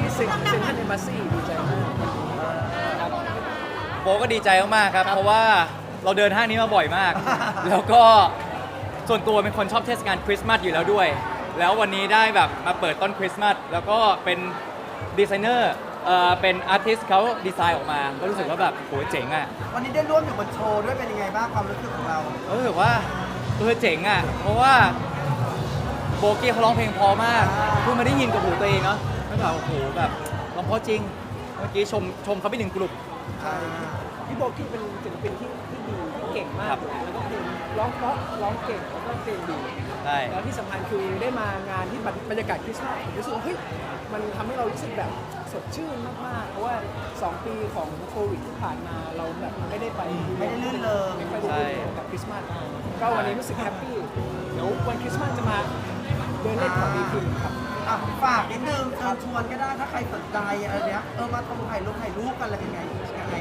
ที่เซ็นเซ็นทรัลเอมบาซีดีใจมากครับโบก็ดีใจมากๆครับ เพราะว่าเราเดินห้างนี้มาบ่อยมาก แล้วก็ส่วนตัวเป็นคนชอบเทศกาลคริสต์มาสอยู่แล้วด้วย แล้ววันนี้ได้แบบมาเปิดต้นคริสต์มาสแล้วก็เป็นดีไซเนอร์เอ่อเป็นอาร์ติสต์เขาดีไซน์ออกมา ก็รู้สึกว่าแบบโหเจ๋งอะ วันนี้ได้ร่วมอยู่บนโชว์ด้วยเป็นยังไงบ้างความรู้สึกของเราเออแบบว่าเออเจ๋งอะ เพราะว่าโบกี้เขาร้องเพลงเพอมากเพิ่งมาได้ยินกับหูตัวเองเนาะ แล้วแบบโอ้โหแบบร้องเพราะจริง เมื่อกี้ชมชมเขาไปหนึ่งกลุ่ม ใช่พี่โบกี้เป็นศิลปินที่ที่ดีที่เก่งมาครักบเลยแล้วก็เพลงร้องเพราะร้องเก่งแล้วก็เพลงดีใช่แล้วที่สำคัญคือได้มางานที่บรรยากาศคริสต์มาสผมรู้สึกว่าเฮ้ยมันทำให้เรารู้สึกแบบสดชื่นมากๆ เพราะว่า 2 ปีของโควิดที่ผ่านมาเราแบบไม่ได้ไปไม่ได้ลื่นเริง ไม่ค่อยได้ลื่นเริงกับคริสต์มาสก็วันนี้รู้สึกแฮปปี้เดี๋ยววันคริสต์มาสจะมาเดินเล่นกับอีพีครับ อะฝากนิดนึงเชิญชวนก็ได้ถ้าใครสนใจอะไรเนี้ยเออมาทำถ่ายรูปถ่ายรูปกันอะไรยังไงยังไง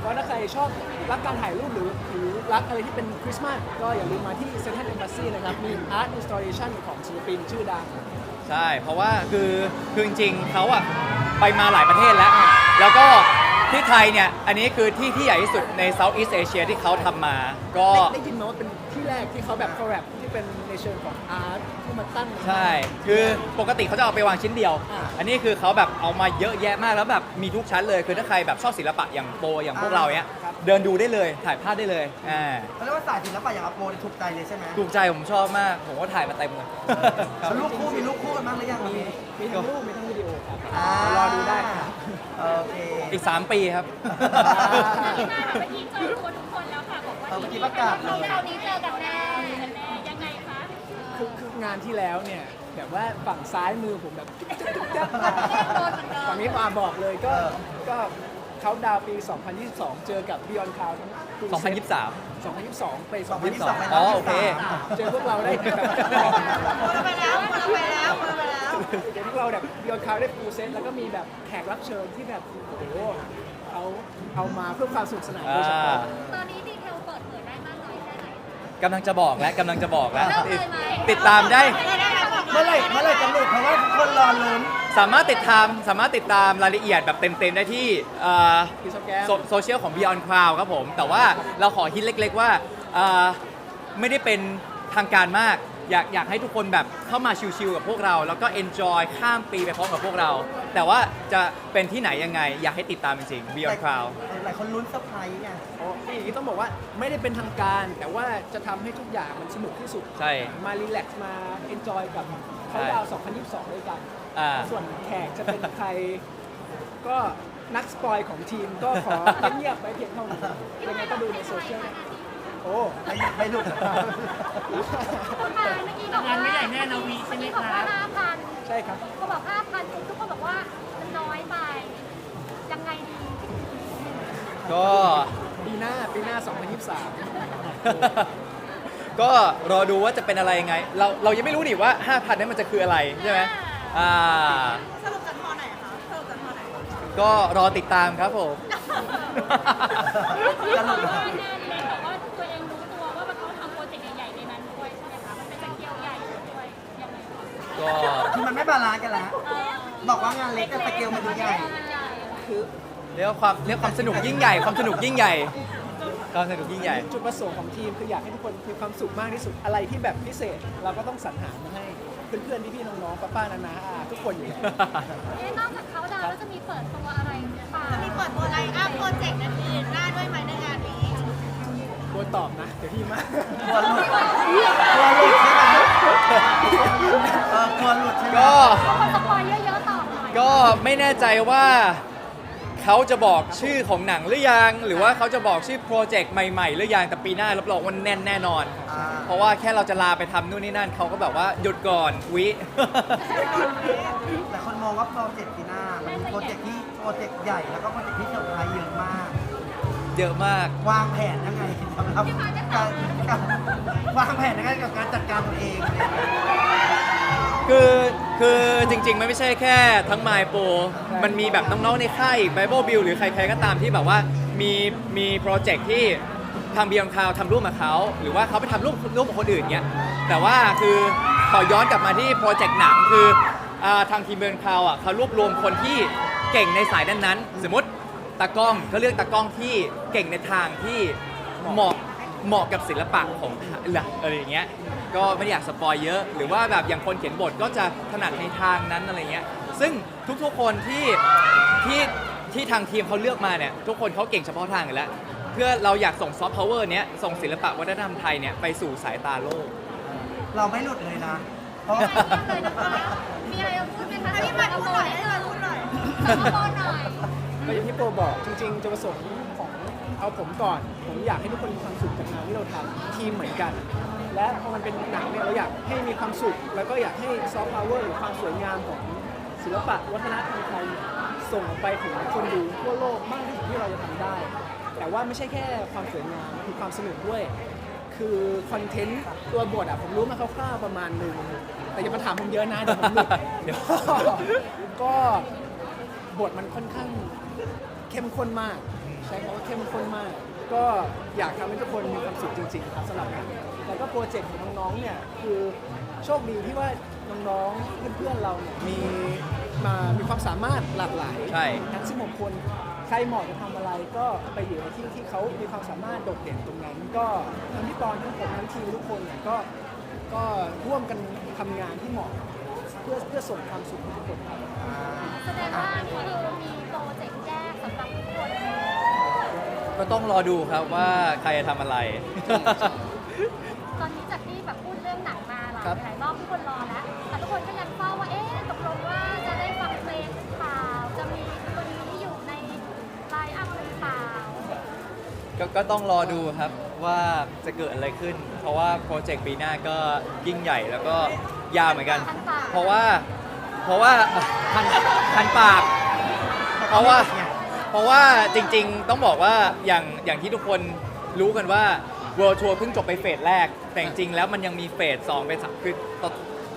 เพราะถ้าใครชอบรักการถ่ายรูปหรือหรือรักอะไรที่เป็นคริสต์มาสก็อย่าลืมมาที่เซนทรัลเอมบ s ซีนะครับ มีอาร์ตอินสต l เลชันของศิลปินชื่อดัง ใช่ เพราะว่าคือคือจริงๆเขาอะไปมาหลายประเทศแล้ว แล้วก็ที่ไทยเนี่ย อันนี้คือที่ที่ใหญ่ที่สุดใน Southeast Asia ที่เขาทำมา ก็ ได้ได้ยินมาว่าเป็นที่แรกที่เขาแบบคอลแลบ ที่เป็นในเชิงของอาร์ตที่มาตั้ง ใช่ คือปกติเขาจะเอาไปวางชิ้นเดียว อ่า อันนี้คือเขาแบบเอามาเยอะแยะมากแล้วแบบมีทุกชั้นเลย คือถ้าใครแบบชอบศิลปะอย่างโปอย่างพวกเราเนี้ยเดินดูได้เลย ถ่ายภาพได้เลย อ่า เขาเรียกว่าสายศิลปะอย่างอัปโปเนี่ยถูกใจเลยใช่ไหมถูกใจผมชอบมาก ผมก็ถ่ายมาเต็มเลยแล้วลูกคู่มีลูกคู่กันบ้างหรือยังมีมีมีทั้งรูปมีทั้งวิดีโอครับ อ่ารอดูได้ครับ โอเค อีก 3 ปีครับเมื่อกี้เจอตัวทุกคนแล้วค่ะบอกว่าเออเมื่อกี้ประกาศเลยคราวนี้เจอกันแน่กันแน่ยังไงคะ คือคือ งานที่แล้วเนี่ยแบบว่าฝั่งซ้ายมือผมแบบฝั่งนี้มาบอกเลยก็ก็เขาดาวน์ปี 2022 เจอกับ Beyond Cloud ทั้ง full set 2023 2022 ไป2022 อ๋อโอเค เจอพวกเราได้แบบไปแล้วไปแล้วไปแล้วเจอพวกเราแบบ Beyond Cloud ได้ฟูลเซตแล้วก็มีแบบแขกรับเชิญที่แบบโอ้โหเขาเอามาเพื่อความสนุกสนานโดยเฉพาะ ตอนนี้ กำลังจะบอกแล้วกำลังจะบอกแล้ว เริ่มเลยไหมติดตามได้ เมื่อไหร่เมื่อไหร่จะหลุดเพราะว่าทุกคนรอลุ้นสามารถติดตามสามารถติดตามรายละเอียดแบบเต็มๆได้ที่เอ่อ Instagram โซโซเชียลของ Beyond Cloud ครับผม แต่ว่าเราขอฮิตเล็กๆว่าเอ่อไม่ได้เป็นทางการมาก อยากอยากให้ทุกคนแบบเข้ามาชิลๆกับพวกเรา แล้วก็ enjoy ข้ามปีไปพร้อมกับพวกเรา แต่ว่าจะเป็นที่ไหนยังไง อยากให้ติดตามจริงๆ Beyond Cloud หลายคนลุ้นเซอร์ไพรส์ไงโอ้อย่างนี้ต้องบอกว่าไม่ได้เป็นทางการ แต่ว่าจะทำให้ทุกอย่างมันสนุกที่สุด ใช่ มารีแลกซ์มาเอนจอยกับเขาดาวน์2022 ด้วยกัน อ่า ส่วนแขกจะเป็นใคร ก็นักสปอยของทีมก็ขอเงียบๆไปเพียงเท่านี้ยังไงก็ดูในโซเชียลโอ้ไม่ไม่หลุดคุณมาเมื่อกี้บอกว่างานไม่ใหญ่แน่นาวีใช่ไหมคะห้าพันใช่ครับก็บอกห้าพันทุกคนบอกว่ามันน้อยไป ยังไงดี ก็ ปีหน้าปีหน้าก็รอดูว่าจะเป็นอะไรยังไง เราเรายังไม่รู้ดิว่า 5,000นั้นมันจะคืออะไรใช่ไหมอ่าสรุปกันพอไหนคะสรุปกันพอไหน ก็รอติดตามครับผมจะหลุดงานเนี่ยบอ ก็คือมันไม่บาลานซ์กันแล้วบอกว่างานเล็กแต่สเกลมันดูใหญ่2023คือเรียกว่าความเรียกความสนุกยิ่งใหญ่ ความสนุกยิ่งใหญ่ความสนุกยิ่งใหญ่ จุดประสงค์ของทีมคืออยากให้ทุกคนมีความสุขมากที่สุดอะไรที่แบบพิเศษ เราก็ต้องสรรหามาให้เพื่อนๆพี่ๆน้องๆป้าๆนานาอาทุกคนอยู่แล้วเอ๊ะนอกจากเขาดาวน์แล้วจะมีเปิดตัวอะไรหรือเปล่าจะมีเปิดตัวไลน์อัพโปรเจกต์อื่นๆได้ด้วยไหมในงานนี้โบยตอบนะเดี๋ยวพี่มากกลัวหลุดกลัวหลุดใช่ไหม เออกลัวหลุดใช่ไหมก็คนสปอยเยอะๆต่อหน่อยก็ไม่แน่ใจว่าเขาจะบอกชื่อของหนังหรือยัง หรือว่าเขาจะบอกชื่อโปรเจกต์ใหม่ๆหรือยังแต่ปีหน้ารับรองว่าแน่นแน่นอน อ่าเพราะว่าแค่เราจะลาไปทำนู่นนี่นั่นเขาก็แบบว่าหยุดก่อนวิ แต่คนมองว่าโปรเจกต์ปีหน้ามันมีโปรเจกต์ที่โปรเจกต์ใหญ่แล้วก็โปรเจกต์ที่เซอร์ไพรส์เยอะมาก เยอะมาก วางแผนยังไงสำหรับการการวางแผนยังไงกับการจัดการตัวเองเนี่ยคือคือจริงๆ มันไม่ใช่แค่ทั้งไมโปรมันมีแบบน้องๆในค่าย Bible Bill หรือใครๆก็ตามที่แบบว่ามีมีโปรเจกต์ที่ทางเบียงคาวทำร่วมกับเขาหรือว่าเขาไปทำร่วมร่วมกับคนอื่นเนี้ยแต่ว่าคือขอย้อนกลับมาที่โปรเจกต์หนังคืออ่าทางทีมเบิร์นคาวอะเขารวบรวมคนที่เก่งในสายนั้นๆ สมมติ ตากล้องก็เลือกตากล้องที่เก่งในทางที่เหมาะเหมาะกับศิลปะของหลักอะไรอย่างเงี้ยก็ไม่ได้อยากสปอยเยอะ หรือว่าแบบอย่างคนเขียนบทก็จะถนัดในทางนั้นอะไรเงี้ยซึ่งทุกๆคนที่ที่ที่ทางทีมเขาเลือกมาเนี่ยทุกคนเขาเก่งเฉพาะทางอยู่แล้ว เพื่อเราอยากส่งซอฟต์พาวเวอร์เนี้ยส่งศิลปะวัฒนธรรมไทยเนี่ยไปสู่สายตาโลก เราไม่หลุดเลยนะเพราะเลยนะคะมีอะไรจะพูดไหมคะพี่มาพูดหน่อยให้มาพูดหน่อยสมบูรณ์หน่อย ก็อย่างที่โปรบอกจริงๆจุดประสงค์ของเอาผมก่อน ผมอยากให้ทุกคนมีความสุขกับงานที่เราทำทีมเหมือนกัน และพอมันเป็นหนังเนี่ยเราอยากให้มีความสุข แล้วก็อยากให้ซอฟต์พาวเวอร์หรือความสวยงามของศิลปะวัฒนธรรมไทยส่งไปถึงคนดูทั่วโลกมากที่สุดที่เราจะทำได้ แต่ว่าไม่ใช่แค่ความสวยงามคือความสนุกด้วย คือคอนเทนต์ตัวบทอะผมรู้มาคร่าวๆประมาณหนึ่งแต่อย่ามาถามผมเยอะนะเดี๋ยวผมหลุด ก็ บทมันค่อนข้างเข้มข้นมาก ใช้คำว่าเข้มข้นมาก ก็อยากทำให้ทุกคนมีความสุขจริงๆครับสำหรับหนังแล้วก็โปรเจกต์ของน้องๆเนี่ยคือโชคดีที่ว่าน้องๆเพื่อนๆเราเนี่ยมีมามีความสามารถหลากหลายใช่ ทั้ง16คนใครเหมาะจะทำอะไรก็ไปอยู่ในที่ที่เขามีความสามารถโดดเด่นตรงนั้น ก็ทั้งพี่ปอนทั้งผมทั้งทีมทุกคนเนี่ยก็ก็ร่วมกันทำงานที่เหมาะเพื่อเพื่อส่งความสุขให้ทุกคนครับแสดงว่านี่คือมีโปรเจกต์แยกสำหรับทุกคนก็ต้องรอดูครับว่าใครจะทำอะไร ตอนนี้จากที่แบบพูดเรื่องหนังมาหลายครับ หลายรอบทุกคนรอแล้ว แต่ทุกคนก็ยังเฝ้าว่า เอ๊ะตกลงว่าจะได้ฟังเพลงหรือเปล่า จะมีคนนี้อยู่ในไลน์อัพหรือเปล่าก็ก็ต้องรอดูครับว่าจะเกิดอะไรขึ้น เพราะว่าโปรเจกต์ปีหน้าก็ยิ่งใหญ่แล้วก็ ยาวเหมือนกัน คันปาก เพราะว่า เพราะว่าคันคันปาก เพราะว่า เพราะว่าจริงๆ ต้องบอกว่าอย่างอย่างที่ทุกคนรู้กันว่า World Tour เพิ่งจบไปเฟสแรก แต่จริงๆแล้วมันยังมีเฟสสองเป็นสามคือต่อ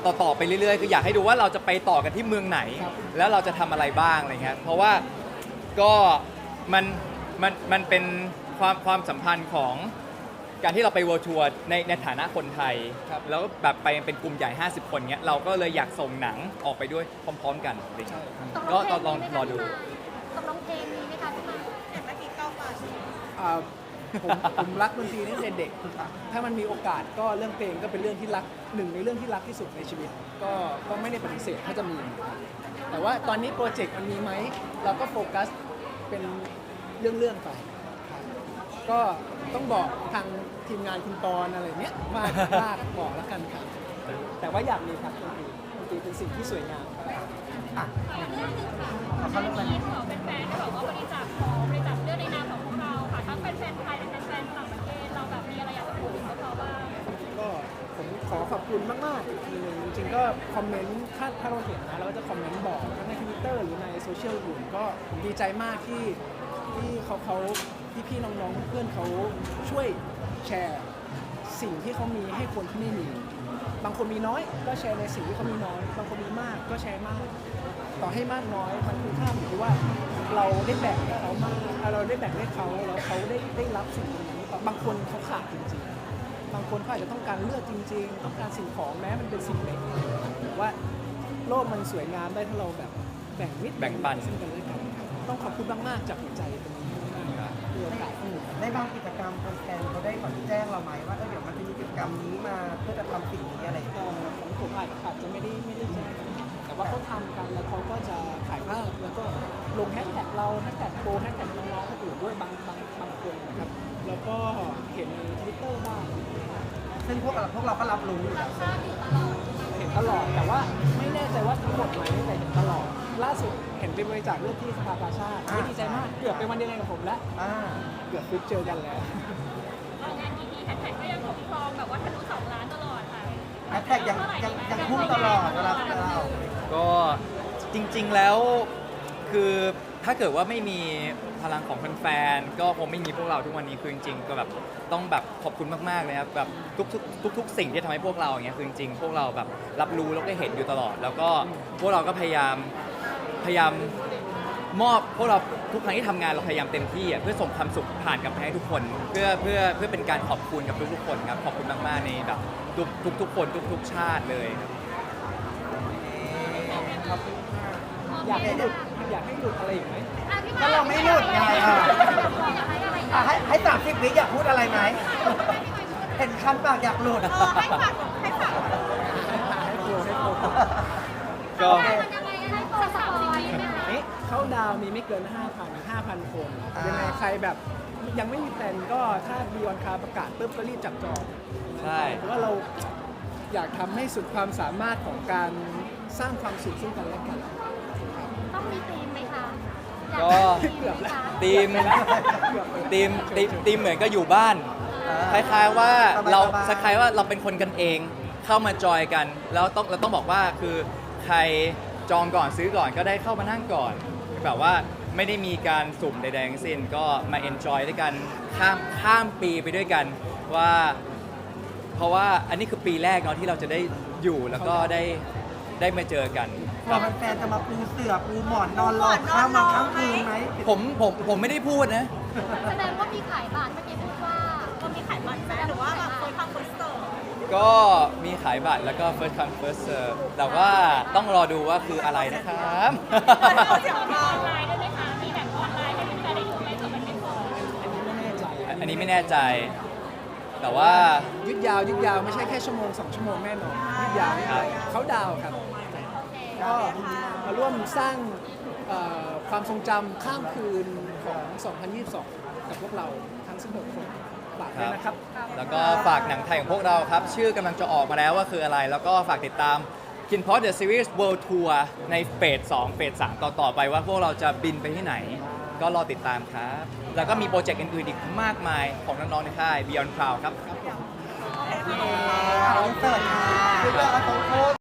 ต่อต่อไปเรื่อยๆ คืออยากให้ดูว่าเราจะไปต่อกันที่เมืองไหนครับแล้วเราจะทำอะไรบ้างอะไรเงี้ยเพราะว่าก็มันมันมันเป็นความความสัมพันธ์ของ การที่เราไป World Tour ในในฐานะคนไทยแล้วแบบไปเป็นกลุ่มใหญ่ 50 คนเงี้ยเราก็เลยอยากส่งหนังออกไปด้วยพร้อม ๆ กันอะไรเงี้ยก็ลองลองรอดู ตกลงเพลงมีไหมคะพี่มาเห็นเมื่อกี้เก้ามาอ่าผมผมรักดนตรีตั้งแต่เด็กถ้ามันมีโอกาสก็เรื่องเพลงก็เป็นเรื่องที่รักหนึ่งในเรื่องที่รักที่สุดในชีวิต ก็ก็ไม่ได้ปฏิเสธถ้าจะมีครับแต่ว่าตอนนี้โปรเจกต์มันมีไหมเราก็โฟกัสเป็นเรื่องๆไปครับ ก็ต้องบอกทางทีมงานคุณตอนอะไรเนี้ยว่าว่าบอกแล้วกันครับแต่ว่าอยากมีครับดนตรีดนตรีเป็นสิ่งที่สวยงามครับอะเรื่องหนึ่งค่ะขอเข้าเรื่องเมื่อนั้นกี้ของแฟนๆที่บอกว่าบริจาคของบริจาคเลือดในนามของพวกเราค่ะทั้งแฟนๆไทยและแฟนๆต่างประเทศเราแบบมีอะไรอยากจะพูดถึงพวกเขาบ้างก็ผมขอขอบคุณมากๆอีกทีหนึ่งจริงๆก็คอมเมนต์ถ้าถ้าเราเห็นนะเราก็จะคอมเมนต์บอกทั้งในทวิตเตอร์หรือในโซเชียลอื่นก็ดีใจมากที่ที่เขาเขา พี่พี่ๆน้องๆเพื่อนเขาช่วยแชร์สิ่งที่เขามีให้คนที่ไม่มี บางคนมีน้อยก็แชร์ในสิ่งที่เขามีน้อย บางคนมีมากก็แชร์มาก ต่อให้มากน้อยมันคุณค่าอยู่ที่ว่าเราได้แบ่งให้เขามากเราได้แบ่งให้เขาแล้วเขาได้ได้รับสิ่งตรงนี้บางคนเขาขาดจริงๆ บางคนเขาอาจจะต้องการเลือดจริง ๆ ต้องการสิ่งของแม้มันเป็นสิ่งเล็กแต่ว่าโลกมันสวยงามได้ถ้าเราแบบแบ่งมิตรแบ่งปันซึ่งกันและกันครับต้องขอบคุณมากๆจากหัวใจตรงนี้ มีโอกาสในบางกิจกรรมแฟนเขาได้แบบแจ้งเราไหมว่าเออเดี๋ยวมันจะมีกิจกรรมนี้มาเพื่อจะทำสิ่งนี้อะไรอย่างเงี้ยเอ่อของผมอาจอาจจะไม่ได้ไม่ได้แจ้งแต่ว่าเขาทำกันแล้วเขาก็จะถ่ายภาพแล้วก็ลงแฮชแท็กเราแฮชแท็กโปรแฮชแท็กน้องๆคนอื่ด้วยบางบางบางคนนะครับแล้วก็เห็นในทวิตเตอร์บ้างซึ่งพวกเราพวกเราก็รับรู้อยู่แล้วเห็นตลอดแต่ว่าไม่แน่ใจว่าทั้งหมดไหมแต่เห็นตลอด ล่าสุดเห็นไปบริจาคเลือดที่สภากาชาติอ่า ดีใจมาก เกือบเป็นวันเดียวกันกับผมแล้ว อ่า เกือบฟิตเจอกันแล้วออกงานกี่ทีแฮชแท็กก็ยังคงครองแบบว่าทะลุสองล้านตลอดค่ะแฮชแท็กยังยังยังพุ่งตลอดเวลาเราก็จริงๆแล้วคือถ้าเกิดว่าไม่มีพลังของแฟนๆก็คงไม่มีพวกเราทุกวันนี้คือจริงๆก็แบบต้องแบบขอบคุณมากๆเลยครับแบบทุกๆทุกๆสิ่งที่ทำให้พวกเราอย่างเงี้ยคือจริงๆพวกเราแบบรับรู้แล้วก็เห็นอยู่ตลอด แล้วก็พวกเราก็พยายาม พยายามมอบพวกเราทุกครั้งที่ทำงานเราพยายามเต็มที่อะเพื่อส่งความสุขผ่านกลับไปให้ทุกคน เพื่อเพื่อเพื่อเป็นการขอบคุณกับทุกๆคนครับขอบคุณมากๆในแบบทุกทุกๆคนทุกๆชาติเลยครับโอเคอยากให้หลุดอยากให้หลุดอะไรอีกไหมอะพี่ก็เราไม่หลุดไงอะอยากให้อะไรอะให้ให้สามสิบวิอยากพูดอะไรไหม เห็นคันปากอยากหลุดเออให้ฝากให้ฝากให้โปร ให้โปรก็มันยังไงให้โปรสปอยไหมคะนี่เขาดาวน์มีไม่เกิน 5,000 5,000 คนอ่ายั ยังไงใครแบบยังไม่มีแผนก็ถ้าบีออนคาประกาศปุ๊บก็รีบจับจองใช่ เพราะว่าเราอยากทำให้สุดความสามารถของการสร้างความสุขซึ่งกันและกัน ต้องมีธีมไหมคะอยาก็ให้ธีมไหมคะทีมทีมทีมทีมเหมือนก็อยู่บ้าน คล้ายๆว่าเราสบายๆคล้ายๆว่าเราเป็นคนกันเองเข้ามาจอยกัน แล้วต้องเราต้องบอกว่าคือใคร จองก่อนซื้อก่อนก็ได้เข้ามานั่งก่อนแบบว่าไม่ได้มีการสุ่มใดๆทั้งสิ้นก็มาเอนจอยด้วยกันข้ามข้ามปีไปด้วยกันว่า เพราะว่าอันนี้คือปีแรกเนาะที่เราจะได้อยู่แล้วก็ได้ได้มาเจอกันกลัวครับ แฟนๆจะมาปูเสือปูหมอนนอนรอข้ามมาข้ามคืนไหมผมผมผมไม่ได้พูดนะ แสดงว่ามีขายบัตรเมื่อกี้พูด ก็มีขายบัตรแล้วก็ first come first serve แต่ว่าต้องรอดูว่าคืออะไรนะครับเอาเสียงเราอันนี้ไม่แน่ใจอันนี้ไม่แน่ใจ แต่ว่า ยืดยาวยืดยาวไม่ใช่แค่ชั่วโมงสองชั่วโมงแน่นอนยืดยาวครับ เขาดาวน์ครับ ก็มาร่วมสร้างเอ่อความทรงจำข้ามคืนของ 2022 กับพวกเราทั้ง 16 คน ฝากด้วยนะครับ แล้วก็ฝากหนังไทยของพวกเราครับ ชื่อกำลังจะออกมาแล้วว่าคืออะไร แล้วก็ฝากติดตาม k i n p o t The Series World Tour ในเฟส2เฟส3ต่อต่อๆไปว่าพวกเราจะบินไปที่ไหน ก็รอติดตามครับ แล้วก็มีโปรเจกต์อื่นๆอีกมากมายของน้องๆในค่าย Beyond Cloud ครับคอนเสิร์ตค่ะคือเราเอาตรงโค